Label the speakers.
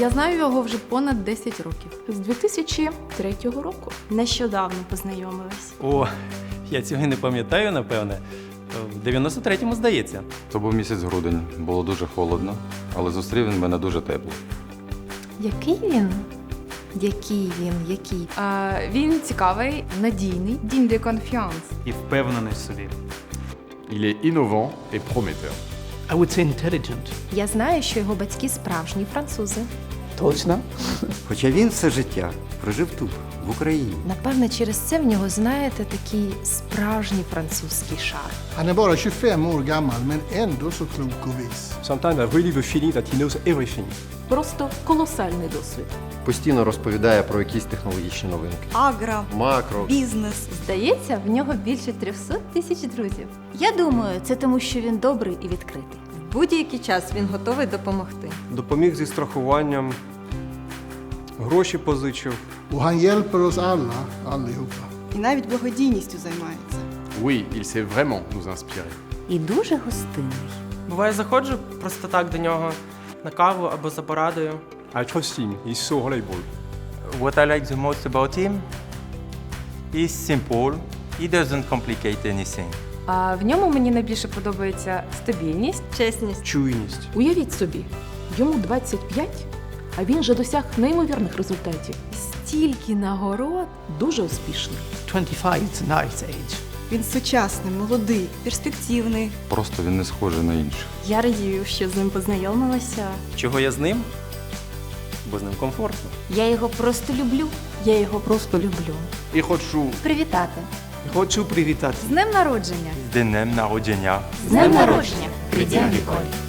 Speaker 1: Я знаю його вже понад 10 років.
Speaker 2: З 2003 року.
Speaker 3: Нещодавно познайомились.
Speaker 4: О, я цього не пам'ятаю, напевне. В 93-му здається.
Speaker 5: То був місяць грудень, було дуже холодно, але зустрів він мене дуже тепло.
Speaker 2: Який він? Який він? Який?
Speaker 1: А, він цікавий, надійний.
Speaker 3: Дін де конфіанс.
Speaker 6: І впевнений в собі.
Speaker 7: Il est innovant et prometteur.
Speaker 8: I would say intelligent.
Speaker 2: Я знаю, що його батьки справжні французи.
Speaker 8: Точно?
Speaker 9: Хоча він все життя прожив тут, в Україні.
Speaker 2: Напевне, через це в нього, знаєте, такий справжній французький шар.
Speaker 10: Han är bara 25 år gammal men ändå så klok och vis.
Speaker 6: Sometimes I really have a feeling that he knows everything.
Speaker 2: Просто колосальний досвід.
Speaker 11: Постійно розповідає про якісь технологічні новинки.
Speaker 3: Агро,
Speaker 11: Макро.
Speaker 3: бізнес.
Speaker 1: Здається, в нього більше 300 тисяч друзів.
Speaker 3: Я думаю, це тому, що він добрий і відкритий. Будь-який час він готовий допомогти.
Speaker 6: Допоміг зі страхуванням, гроші позичив.
Speaker 10: Och han hjälper oss alla, allihopa.
Speaker 3: І навіть благодійністю займається.
Speaker 7: Oui, il sait vraiment nous inspirer.
Speaker 2: І дуже гостинний.
Speaker 12: Буває, заходжу просто так до нього на каву або за порадою.
Speaker 6: I trust him. He's so reliable.
Speaker 4: What I like the most about him is simple. He doesn't complicate anything.
Speaker 1: А в ньому мені найбільше подобається стабільність.
Speaker 3: Чесність.
Speaker 6: Чуйність.
Speaker 2: Уявіть собі, йому 25, а він же досяг неймовірних результатів.
Speaker 1: Стільки нагород.
Speaker 2: Дуже успішний.
Speaker 8: 25 is a nice age.
Speaker 3: Він сучасний, молодий, перспективний.
Speaker 5: Просто він не схожий на інших.
Speaker 3: Я радію, що з ним познайомилася.
Speaker 4: Чого я з ним? Бо з ним комфортно.
Speaker 3: Я його просто люблю. Я його просто люблю.
Speaker 7: І хочу
Speaker 3: Привітати.
Speaker 8: Хочу привітати.
Speaker 1: З днем народження!
Speaker 4: З днем народження.
Speaker 3: З днем народження! Кридян Ніколь.